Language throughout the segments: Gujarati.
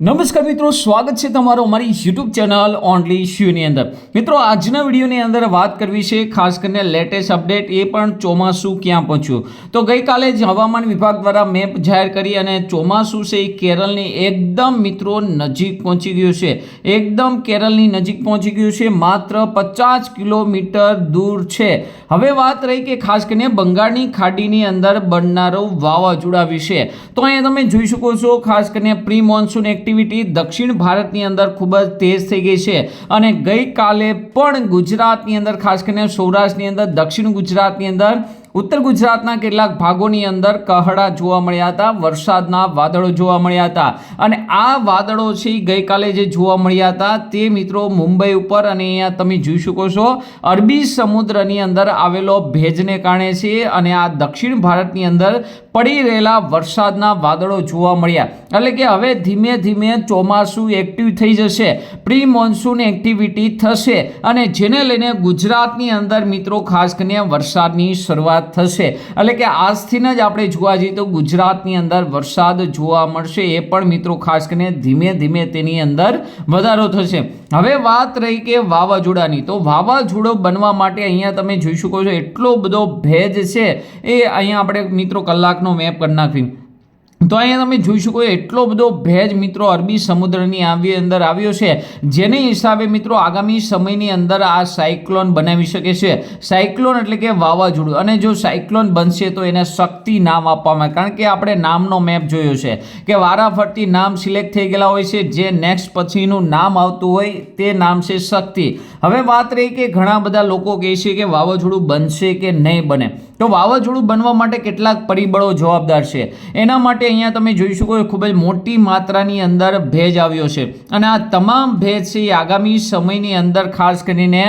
નમસ્કાર મિત્રો, સ્વાગત છે તમારો અમારી યુટ્યુબ ચેનલ ઓનલી શ્યુની અંદર. મિત્રો, આજના વિડીયોની અંદર વાત કરવી છે, ખાસ કરીને લેટેસ્ટ અપડેટ એ પણ ચોમાસું ક્યાં પહોંચ્યું. તો ગઈકાલે જ હવામાન વિભાગ દ્વારા મેપ જાહેર કરી અને ચોમાસું છે એ કેરળની એકદમ મિત્રો નજીક પહોંચી ગયું છે. એકદમ કેરળની નજીક પહોંચી ગયું છે, માત્ર પચાસ કિલોમીટર દૂર છે. હવે વાત રહી કે ખાસ કરીને બંગાળની ખાડીની અંદર બનનારો વાવાઝોડા વિશે. તો અહીંયા તમે જોઈ શકો છો, ખાસ કરીને પ્રી મોન્સૂન એક્ટિવિટી દક્ષિણ ભારતની અંદર ખૂબ જ તેજ થઈ ગઈ છે. અને ગઈકાલે પણ ગુજરાતની અંદર, ખાસ કરીને સૌરાષ્ટ્રની અંદર, દક્ષિણ ગુજરાતની અંદર, ઉત્તર ગુજરાતના કેટલાક ભાગોની અંદર કહડા જોવા મળ્યા હતા, વરસાદના વાદળો જોવા મળ્યા હતા. અને આ વાદળો છે ગઈકાલે જે જોવા મળ્યા હતા, તે મિત્રો મુંબઈ ઉપર અને અહીંયા તમે જોઈ શકો છો, અરબી સમુદ્રની અંદર આવેલો ભેજને કારણે છે અને આ દક્ષિણ ભારતની અંદર પડી રહેલા વરસાદના વાદળો જોવા મળ્યા. એટલે કે હવે ધીમે ધીમે ચોમાસું એક્ટિવ થઈ જશે. પ્રી મોન્સૂન એક્ટિવિટી થશે અને જેને લઈને ગુજરાતની અંદર મિત્રો ખાસ કરીને વરસાદની શરૂઆત થશે. એટલે કે આજથી જ આપણે જોવા જઈએ તો ગુજરાતની અંદર વરસાદ જોવા મળશે એ પણ મિત્રો ખાસ કરીને ધીમે ધીમે તેની અંદર વધારો થશે. હવે વાત રહી કે વાવાઝોડાની. તો વાવાઝોડો બનવા માટે અહીંયા તમે જોઈ શકો છો એટલો બધો ભેજ છે. એ અહીંયા આપણે મિત્રો કલાકનો મેપ કરી નાખી તો અહીંયા તમે જોઈ શકો એટલો બધો ભેજ મિત્રો અરબી સમુદ્રની આવી અંદર આવ્યો છે, જેની હિસાબે મિત્રો આગામી સમયની અંદર આ સાયક્લોન બનાવી શકે છે. સાયક્લોન એટલે કે વાવાઝોડું. અને જો સાયક્લોન બનશે તો એને શક્તિ નામ આપવામાં કારણ કે આપણે નામનો મેપ જોયો છે કે વારાફરતી નામ સિલેક્ટ થઈ ગયેલા હોય છે, જે નેક્સ્ટ પછીનું નામ આવતું હોય તે નામ છે શક્તિ. હવે વાત રહી કે ઘણા બધા લોકો કહે છે કે વાવાઝોડું બનશે કે નહીં બને. તો વાવાઝોડું બનવા માટે કેટલાક પરિબળો જવાબદાર છે. એના માટે અહીંયા તમે જોઈ શકો ખૂબ જ મોટી માત્રાની અંદર ભેજ આવ્યો છે. અને આ તમામ ભેજ છે એ આગામી સમયની અંદર ખાસ કરીને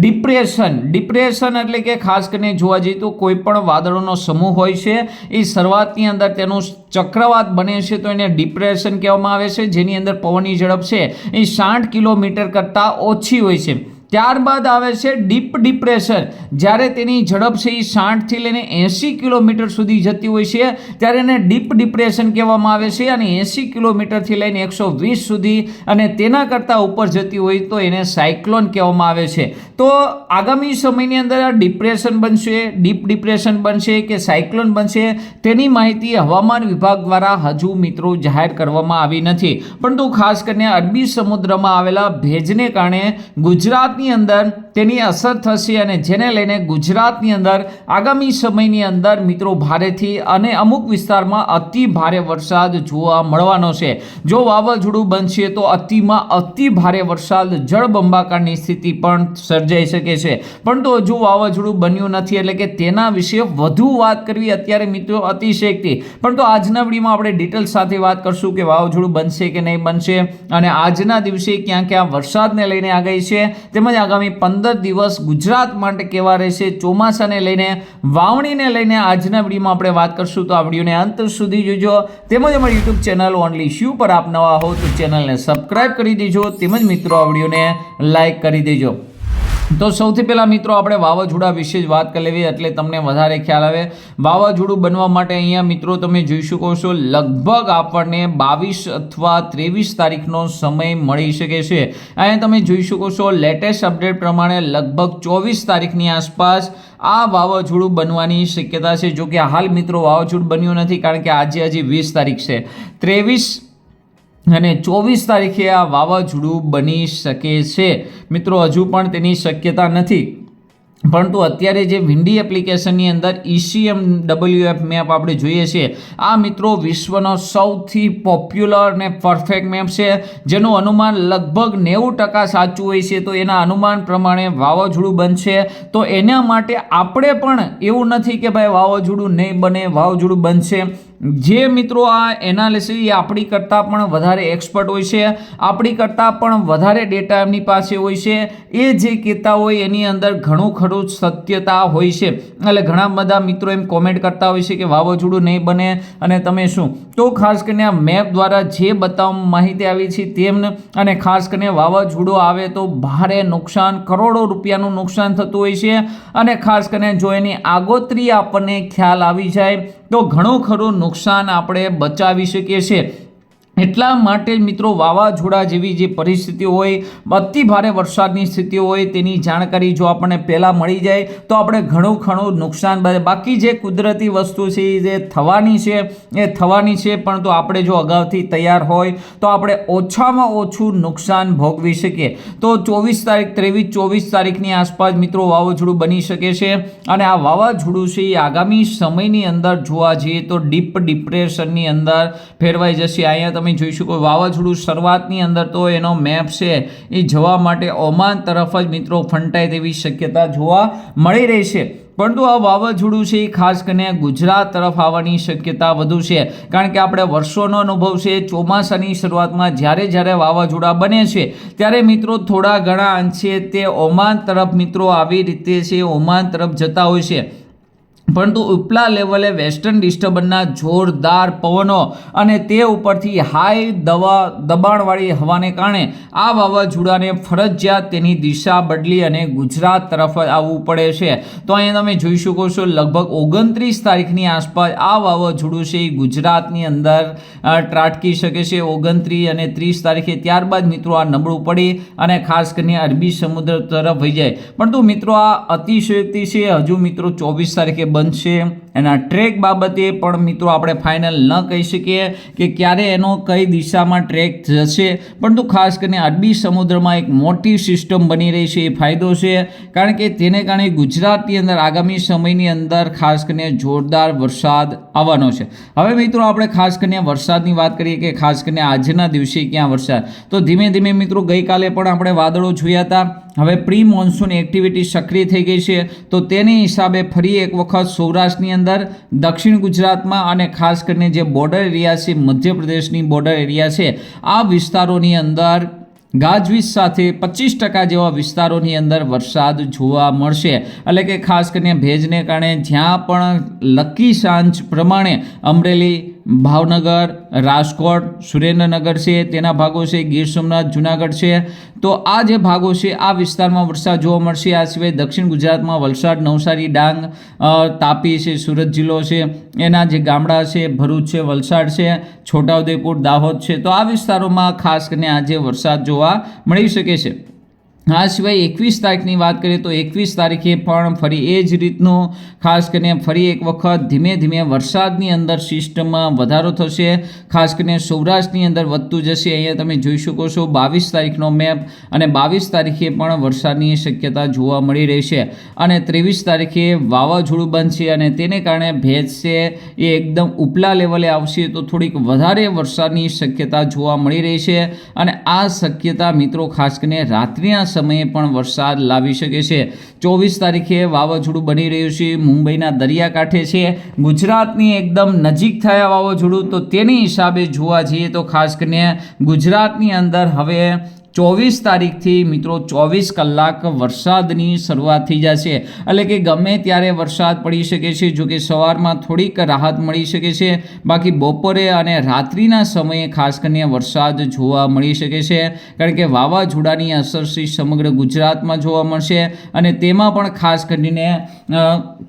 ડિપ્રેશન ડિપ્રેશન એટલે કે ખાસ કરીને જોવા જઈએ તો કોઈ પણ વાદળોનો સમૂહ હોય છે, એ શરૂઆતની અંદર તેનું ચક્રવાત બને છે તો એને ડિપ્રેશન કહેવામાં આવે છે, જેની અંદર પવનની ઝડપ છે એ સાઠ કિલોમીટર કરતાં ઓછી હોય છે. ત્યારબાદ આવે છે ડીપ ડિપ્રેશન. જ્યારે તેની ઝડપ છે એ સાઠથી લઈને એંસી કિલોમીટર સુધી જતી હોય છે, ત્યારે એને ડીપ ડિપ્રેશન કહેવામાં આવે છે અને એંસી કિલોમીટરથી લઈને એકસો વીસ સુધી અને તેના કરતાં ઉપર જતી હોય તો એને સાયક્લોન કહેવામાં આવે છે. તો આગામી સમયની અંદર આ ડિપ્રેશન બનશે, ડીપ ડિપ્રેશન બનશે કે સાયક્લોન બનશે, તેની માહિતી હવામાન વિભાગ દ્વારા હજુ મિત્રો જાહેર કરવામાં આવી નથી. પરંતુ ખાસ કરીને અરબી સમુદ્રમાં આવેલા ભેજને કારણે ગુજરાતની અંદર તેની અસર થશે અને જેને લઈને ગુજરાતની અંદર આગામી સમયની અંદર મિત્રો ભારેથી અને અમુક વિસ્તારમાં અતિ ભારે વરસાદ જોવા મળવાનો છે. જો વાવાઝોડું બનશે તો અતિમાં અતિ ભારે વરસાદ જળબંબાકારની સ્થિતિ પણ સર્જાઈ શકે છે. પરંતુ હજુ વાવાઝોડું બન્યું નથી એટલે કે તેના વિશે વધુ વાત કરવી અત્યારે મિત્રો અતિશયક્તિ. તો આજના વિડીયોમાં આપણે ડિટેલ સાથે વાત કરશું કે વાવાઝોડું બનશે કે નહીં બનશે અને આજના દિવસે ક્યાં ક્યાં વરસાદને લઈને આગાહી છે. તેમજ આગામી પંદર દિવસ ગુજરાત માટે કેવા રહેશે ચોમાસાને લઈને, વાવણીને લઈને આજના વિડીયોમાં આપણે વાત કરશું. તો આ વિડીયોને અંત સુધી જોજો. તેમજ અમારી યુટ્યુબ ચેનલ ઓનલી શ્યુ પર આપ નવા હો તો ચેનલને સબસ્ક્રાઈબ કરી દેજો. તેમજ મિત્રો, આ વિડીયોને લાઈક કરી દેજો. તો સૌથી પહેલાં મિત્રો આપણે વાવાઝોડા વિશે જ વાત કરી લેવી, એટલે તમને વધારે ખ્યાલ આવે. વાવાઝોડું બનવા માટે અહીંયા મિત્રો તમે જોઈ શકો છો, લગભગ આપણને બાવીસ અથવા ત્રેવીસ તારીખનો સમય મળી શકે છે. અહીંયા તમે જોઈ શકો છો, લેટેસ્ટ અપડેટ પ્રમાણે લગભગ ચોવીસ તારીખની આસપાસ આ વાવાઝોડું બનવાની શક્યતા છે. જો કે હાલ મિત્રો વાવાઝોડું બન્યું નથી, કારણ કે આજે હજી વીસ તારીખ છે. ત્રેવીસ અને ચોવીસ તારીખે આ વાવાઝોડું બની શકે છે. મિત્રો, હજુ પણ તેની શક્યતા નથી. પરંતુ અત્યારે જે વિન્ડી એપ્લિકેશનની અંદર ઈસીએમ ડબલ્યુ એફ મેપ આપણે જોઈએ છીએ, આ મિત્રો વિશ્વનો સૌથી પોપ્યુલર ને પરફેક્ટ મેપ છે. જેનું અનુમાન લગભગ નેવું ટકા સાચું હોય છે. તો એના અનુમાન પ્રમાણે વાવાઝોડું બનશે. તો એના માટે આપણે પણ એવું નથી કે ભાઈ વાવાઝોડું નહીં બને, વાવાઝોડું બનશે. જે મિત્રો આ એનાલિસિસ એ આપણી કરતાં પણ વધારે એક્સપર્ટ હોય છે, આપણી કરતાં પણ વધારે ડેટા એમની પાસે હોય છે, એ જે કહેતા હોય એની અંદર ઘણું ખરું સત્યતા હોય છે. એટલે ઘણા બધા મિત્રો એમ કોમેન્ટ કરતા હોય છે કે વાવાઝોડું નહીં બને અને તમે શું? તો ખાસ કરીને આ મેપ દ્વારા જે બતાવવા માહિતી આવી છે તેમને અને ખાસ કરીને વાવાઝોડું આવે તો ભારે નુકસાન, કરોડો રૂપિયાનું નુકસાન થતું હોય છે અને ખાસ કરીને જો એની આગોતરી આપણને ખ્યાલ આવી જાય, તો ઘણું ખરું નુકસાન આપણે બચાવી શકીએ છીએ. એટલા માટે મિત્રો વાવાઝોડા જેવી જે પરિસ્થિતિ હોય, અતિ ભારે વરસાદની સ્થિતિ હોય તેની જાણકારી જો આપણને પહેલાં મળી જાય, તો આપણે ઘણું ઘણું નુકસાન બાકી જે કુદરતી વસ્તુ છે જે થવાની છે, એ થવાની છે, પણ તો આપણે જો અગાઉથી તૈયાર હોય, તો આપણે ઓછામાં ઓછું નુકસાન ભોગવી શકીએ. તો ચોવીસ તારીખ, ત્રેવીસ ચોવીસ તારીખની આસપાસ મિત્રો વાવાઝોડું બની શકે છે. અને આ વાવાઝોડું છે, એ આગામી સમયની અંદર જોવા જઈએ તો ડીપ ડિપ્રેશનની અંદર ફેરવાઈ જશે. અહીંયા તમે જોઈ શકો વાવાઝોડું શરૂઆતની અંદર તો એનો મેપ છે, એ જવા માટે ઓમાન તરફ જ મિત્રો ફંટાય તેવી શક્યતા જોવા મળી રહી છે. પરંતુ આ વાવાઝોડું છે એ ખાસ કરીને ગુજરાત તરફ આવવાની શક્યતા વધુ છે. કારણ કે આપણે વર્ષોનો અનુભવ છે, ચોમાસાની શરૂઆતમાં જ્યારે જ્યારે વાવાઝોડા બને છે, ત્યારે મિત્રો થોડા ઘણા અંશે તે ઓમાન તરફ મિત્રો આવી રીતે છે, ઓમાન તરફ જતા હોય છે. પરંતુ ઉપલા લેવલે વેસ્ટર્ન ડિસ્ટર્બન્સના જોરદાર પવનો અને તે ઉપરથી હાઈ દવા દબાણવાળી હવાને કારણે આ વાવાઝોડાને ફરજિયાત તેની દિશા બદલી અને ગુજરાત તરફ આવવું પડે છે. તો અહીંયા તમે જોઈ શકો છો, લગભગ ઓગણત્રીસ તારીખની આસપાસ આ વાવાઝોડું છે એ ગુજરાતની અંદર ત્રાટકી શકે છે. ઓગણત્રીસ અને ત્રીસ તારીખે ત્યારબાદ મિત્રો આ નબળું પડી અને ખાસ કરીને અરબી સમુદ્ર તરફ વહી જાય. પરંતુ મિત્રો આ અતિશયોક્તિ છે, હજુ મિત્રો ચોવીસ તારીખે બનશે. એના ટ્રેક બાબતે પણ મિત્રો આપણે ફાઇનલ ન કહી શકીએ કે ક્યારે એનો કઈ દિશામાં ટ્રેક જશે. પરંતુ ખાસ કરીને અરબી સમુદ્રમાં એક મોટી સિસ્ટમ બની રહી છે, એ ફાયદો છે. કારણ કે તેને કારણે ગુજરાતની અંદર આગામી સમયની અંદર ખાસ કરીને જોરદાર વરસાદ આવવાનો છે. હવે મિત્રો આપણે ખાસ કરીને વરસાદની વાત કરીએ કે ખાસ કરીને આજના દિવસે ક્યાં વરસાદ? તો ધીમે ધીમે મિત્રો ગઈકાલે પણ આપણે વાદળો જોયા હતા. હવે પ્રી મોન્સૂન એક્ટિવિટી સક્રિય થઈ ગઈ છે, તો તેની હિસાબે ફરી એક વખત સૌરાષ્ટ્રની અંદર, દક્ષિણ ગુજરાતમાં અને ખાસ કરીને જે બોર્ડર એરિયા છે, મધ્યપ્રદેશની બોર્ડર એરિયા છે, આ વિસ્તારોની અંદર ગાજવીજ સાથે પચીસ ટકા જેવા વિસ્તારોની અંદર વરસાદ જોવા મળશે. એટલે કે ખાસ કરીને ભેજને કારણે જ્યાં પણ લકી સાંજ પ્રમાણે અમરેલી ભાવનગર, રાજકોટ, સુરેન્દ્રનગર છે, તેના ભાગો છે, ગીર સોમનાથ, જુનાગઢ છે. તો આ જે ભાગો છે, આ વિસ્તારમાં વરસાદ જોવા મળશે. આ સિવાય દક્ષિણ ગુજરાતમાં વલસાડ, નવસારી, ડાંગ તાપી છે, સુરત જિલ્લો છે. એના જે ગામડા છે, ભરૂચ છે, વલસાડ છે, છોટાઉદેપુર, દાહોદ છે. તો આ વિસ્તારોમાં ખાસ કરીને આજે વરસાદ જોવા મળી શકે છે. આ સિવાય એકવીસ તારીખની વાત કરીએ તો એકવીસ તારીખે પણ ફરી એ જ રીતનું, ખાસ કરીને ફરી એક વખત ધીમે ધીમે વરસાદની અંદર સિસ્ટમમાં વધારો થશે. ખાસ કરીને સૌરાષ્ટ્રની અંદર વધતું જશે. અહીંયા તમે જોઈ શકો છો બાવીસ તારીખનો મેપ અને બાવીસ તારીખે પણ વરસાદની શક્યતા જોવા મળી રહી છે. અને ત્રેવીસ તારીખે વાવાઝોડું બનશે અને તેને કારણે ભેજ છે એ એકદમ ઉપલા લેવલે આવશે તો થોડીક વધારે વરસાદની શક્યતા જોવા મળી રહી છે. અને આ શક્યતા મિત્રો ખાસ કરીને રાત્રિના સમયે પણ વરસાદ લાવી શકે છે. ચોવીસ તારીખે વાવાઝોડું બની રહ્યું છે. મુંબઈના દરિયાકાંઠે છે. ગુજરાતની એકદમ નજીક થયા વાવાઝોડું. તો તેની હિસાબે જોવા જઈએ તો ખાસ કરીને ગુજરાતની અંદર હવે ચોવીસ તારીખથી મિત્રો ચોવીસ કલાક વરસાદની શરૂઆત થઈ જશે. એટલે કે ગમે ત્યારે વરસાદ પડી શકે છે, જો કે સવારમાં થોડીક રાહત મળી શકે છે. બાકી બપોરે અને રાત્રિના સમયે ખાસ કરીને વરસાદ જોવા મળી શકે છે. કારણ કે વાવાઝોડાની અસર છે સમગ્ર ગુજરાતમાં જોવા મળશે. અને તેમાં પણ ખાસ કરીને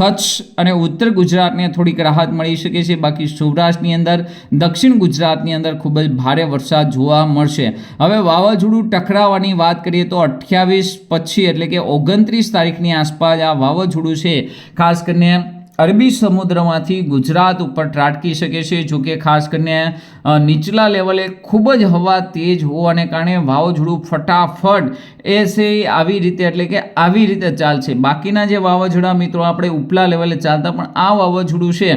કચ્છ અને ઉત્તર ગુજરાતને થોડીક રાહત મળી શકે છે. બાકી સૌરાષ્ટ્રની અંદર, દક્ષિણ ગુજરાતની અંદર ખૂબ જ ભારે વરસાદ જોવા મળશે. હવે વાવાઝોડું ટકરાવવાની વાત કરીએ તો અઠ્યાવીસ પછી એટલે કે ઓગણત્રીસ તારીખની આસપાસ આ વાવાઝોડું છે. ખાસ કરીને અરબી સમુદ્રમાંથી ગુજરાત ઉપર ત્રાટકી શકે છે. જોકે ખાસ કરીને નીચલા લેવલે ખૂબ જ હવા તેજ હોવાને કારણે વાવાઝોડું ફટાફટ એ છે આવી રીતે એટલે કે આવી રીતે ચાલશે. બાકીના જે વાવાઝોડા મિત્રો, આપણે ઉપલા લેવલે ચાલતા પણ આ વાવાઝોડું છે.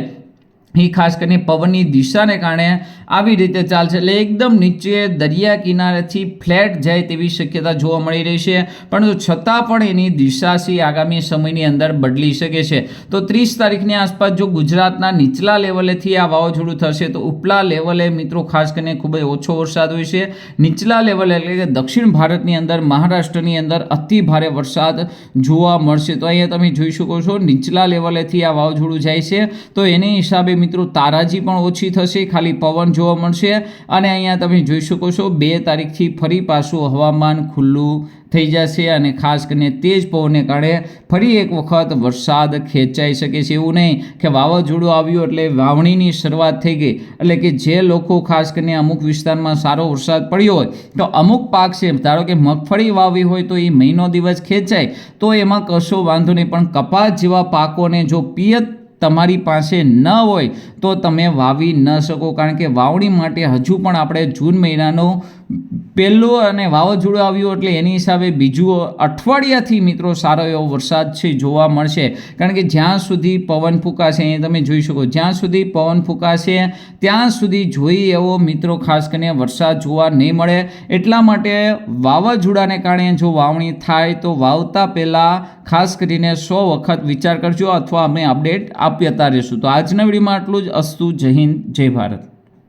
એ ખાસ કરીને પવનની દિશાને કારણે આવી રીતે ચાલશે એટલે એકદમ નીચે દરિયા કિનારેથી ફ્લેટ જાય તેવી શક્યતા જોવા મળી રહી છે. પરંતુ છતાં પણ એની દિશા આગામી સમયની અંદર બદલી શકે છે. તો ત્રીસ તારીખની આસપાસ જો ગુજરાતના નીચલા લેવલેથી આ વાવાઝોડું થશે તો ઉપલા લેવલે મિત્રો ખાસ કરીને ખૂબ જ ઓછો વરસાદ હોય છે. નીચલા લેવલે એટલે કે દક્ષિણ ભારતની અંદર, મહારાષ્ટ્રની અંદર અતિ ભારે વરસાદ જોવા મળશે. તો અહીંયા તમે જોઈ શકો છો નીચલા લેવલેથી આ વાવાઝોડું જાય છે. તો એની હિસાબે મિત્રો, તારાજી પણ ઓછી થશે, ખાલી પવન જોવા મળશે અને અહીંયા તમે જોઈ શકો છો, બે તારીખથી ફરી પાછું હવામાન ખુલ્લું થઈ જશે અને ખાસ કરીને તેજ પવનને કારણે ફરી એક વખત વરસાદ ખેંચાઈ શકે છે. એવું નહીં કે વાવાઝોડું આવ્યું એટલે વાવણીની શરૂઆત થઈ ગઈ. એટલે કે જે લોકો ખાસ કરીને અમુક વિસ્તારમાં સારો વરસાદ પડ્યો હોય, તો અમુક પાક છે, ધારો કે મગફળી વાવી હોય તો એ મહિનો દિવસ ખેંચાય, તો એમાં કશો વાંધો નહીં. પણ કપાસ જેવા પાકોને જો પિયત તમારી પાસે ન હોય તો તમે વાવી ન શકો. કારણ કે વાવણી માટે હજુ પણ આપણે જૂન મહિનાનો પહેલો અને વાવાઝોડું આવ્યું એટલે એની હિસાબે બીજું અઠવાડિયાથી મિત્રો સારો એવો વરસાદ છે જોવા મળશે. કારણ કે જ્યાં સુધી પવન ફૂંકાશે અહીં તમે જોઈ શકો, જ્યાં સુધી પવન ફૂંકાશે, ત્યાં સુધી જોઈ એવો મિત્રો ખાસ કરીને વરસાદ જોવા નહીં મળે. એટલા માટે વાવાઝોડાને કારણે જો વાવણી થાય તો વાવતા પહેલાં ખાસ કરીને સો વખત વિચાર કરજો અથવા અમે અપડેટ આપતા રહીશું તો આજના વિડીયોમાં આટલું જ. અસ્તુ જય હિન્દ જય ભારત.